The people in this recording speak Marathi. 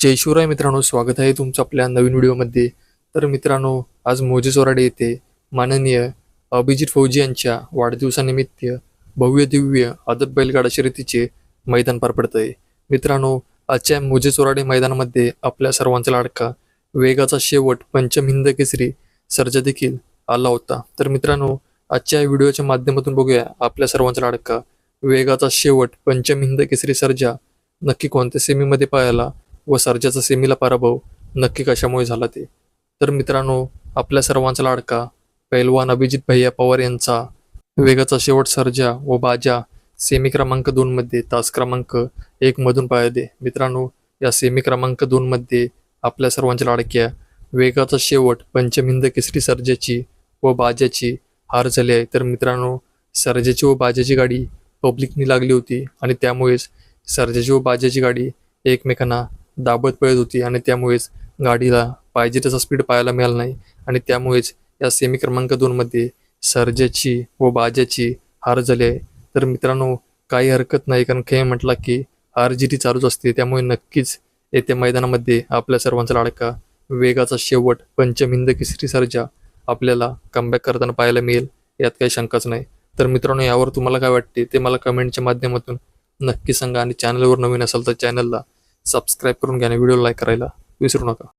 जय शिवराय मित्रांनो स्वागत आहे तुमचं आपल्या नवीन व्हिडिओमध्ये. तर मित्रांनो आज मोजे चोराडे येथे माननीय अभिजित फौजी यांच्या वाढदिवसानिमित्त भव्य दिव्य आदत बैलगाडा शर्यतीचे मैदान पार पडत आहे मित्रांनो आजच्या मोजे चोराडे मैदानामध्ये आपल्या सर्वांचा लाडका वेगाचा शेवट पंचम हिंद केसरी सर्जा देखील आला होता. तर मित्रांनो आजच्या व्हिडिओच्या माध्यमातून बघूया आपल्या सर्वांचा लाडका वेगाचा शेवट पंचम हिंद केसरी सर्जा नक्की कोणत्या सेमीमध्ये पाहायला व सर्जाचा सेमीला पराभव नक्की कशामुळे झाला ते? तर मित्रांनो आपल्या सर्वांचा लाडका पैलवान अभिजित भैया पवार यांचा वेगाचा शेवट सर्जा व बाजा सेमी क्रमांक दोनमध्ये तास क्रमांक एकमधून मधून पाहिले मित्रांनो या सेमी क्रमांक दोनमध्ये आपल्या सर्वांच्या लाडक्या वेगाचा शेवट पंचमिंद केसरी सर्जाची व बाजाची हार झाली आहे. तर मित्रांनो सर्जाची व बाजाची गाडी पब्लिकनी लागली होती आणि त्यामुळेच सर्जाची व बाजाची गाडी एकमेकांना दाबत पळत होती आणि त्यामुळेच गाडीला पाहिजे तसा स्पीड पाहायला मिळाला नाही. आणि त्यामुळेच या सेमी क्रमांक दोनमध्ये सर्जाची व बाजाची हार झाली आहे. तर मित्रांनो काही हरकत नाही कारण खेळ म्हटला की हार जिरी चालूच असते. त्यामुळे नक्कीच येत्या मैदानामध्ये आपल्या सर्वांचा लाडका वेगाचा शेवट पंचमिंद केसरी सर्जा आपल्याला कमबॅक करताना पाहायला मिळेल यात काही शंकाच नाही. तर मित्रांनो यावर तुम्हाला काय वाटते ते मला कमेंटच्या माध्यमातून नक्की सांगा. आणि चॅनलवर नवीन असाल तर चॅनलला सबस्क्राईब करून घ्या आणि व्हिडिओ लाईक करायला विसरू नका.